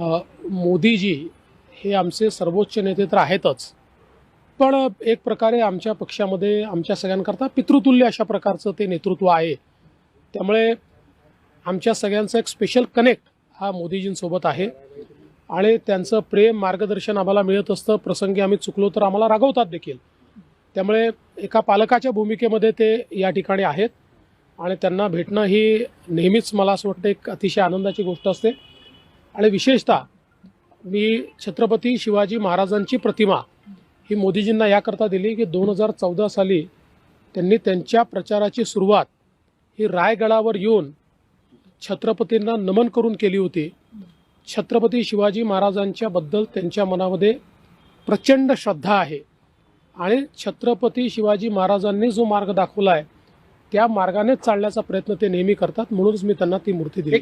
मोदीजी हे आमचे सर्वोच्च नेते तर आहेतच. पण एक प्रकारे आमच्या पक्षामध्ये आमच्या सगळ्यांकरता पितृतुल्य अशा प्रकारचं ते नेतृत्व आहे. त्यामुळे आमच्या सगळ्यांचं एक स्पेशल कनेक्ट हा मोदीजींसोबत आहे. आणि त्यांचं प्रेम मार्गदर्शन आम्हाला मिळत असतं. प्रसंगी आम्ही चुकलो तर आम्हाला रागवतात देखील. त्यामुळे एका पालकाच्या भूमिकेमध्ये ते या ठिकाणी आहेत. आणि त्यांना भेटणं ही नेहमीच मला असं वाटतं एक अतिशय आनंदाची गोष्ट असते. आणि विशेषतः मी छत्रपती शिवाजी महाराजांची प्रतिमा ही मोदीजींना याकरता दिली की दोन हजार चौदा साली त्यांनी त्यांच्या प्रचाराची सुरुवात ही रायगडावर येऊन छत्रपतींना नमन करून केली होती. छत्रपती शिवाजी महाराजांच्याबद्दल त्यांच्या मनामध्ये प्रचंड श्रद्धा आहे आणि छत्रपती शिवाजी महाराजांनी जो मार्ग दाखवला आहे त्या मार्गानेच चालण्याचा प्रयत्न ते नेहमी करतात. म्हणूनच मी त्यांना ती मूर्ती दिली.